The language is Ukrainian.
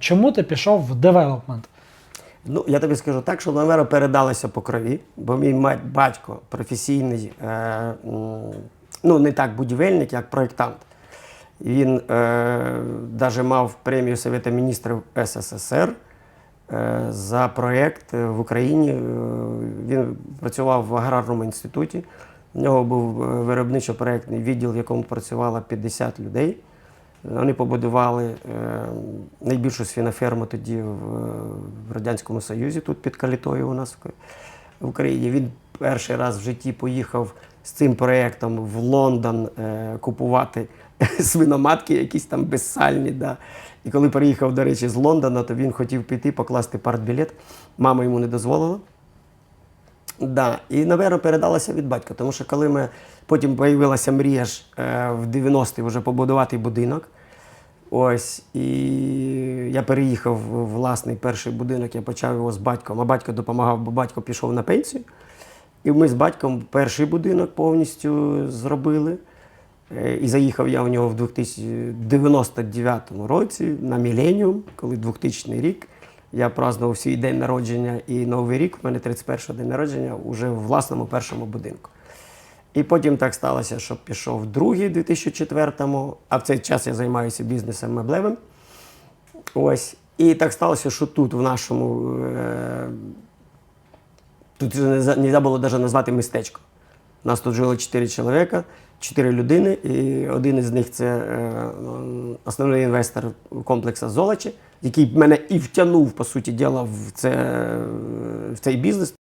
Чому ти пішов в девелопмент? Ну, я тобі скажу так, що Ламера передалася по крові, бо мій батько професійний, е, ну не так будівельник, як проєктант. Він е, навіть мав премію Совєта міністрів СССР е, за проєкт е, в Україні. Е, Він працював в аграрному інституті. У нього був е, виробничо-проєктний відділ, в якому працювало 50 людей. Вони побудували е, найбільшу свіноферму тоді в, Радянському Союзі, тут під Калітою у нас в, Україні. Він перший раз в житті поїхав з цим проєктом в Лондон е, купувати свиноматки, якісь там безсальні. Да. І коли приїхав, до речі, з Лондона, то він хотів піти покласти партбілет. Мама йому не дозволила. Да. І, напевно, передалася від батька, тому що коли ми потім з'явилася мрія ж е, в 90-ті вже побудувати будинок. Ось, і я переїхав в власний перший будинок, я почав його з батьком, а батько допомагав, бо батько пішов на пенсію. І ми з батьком перший будинок повністю зробили. Е, І заїхав я в нього в 2099 році на Міленіум, коли 2000 рік. Я празднував свій день народження і Новий рік, у мене 31 день народження, уже в власному першому будинку. І потім так сталося, що пішов другий в 2004-му, а в цей час я займаюся бізнесом меблевим. Ось. І так сталося, що тут, в нашому, е, тут не можна було навіть назвати містечко. У нас тут жило чотири чоловіка, чотири людини, і один із них це е, основний інвестор комплексу Золочі, який мене і втягнув, по суті діла, в, це, в цей бізнес.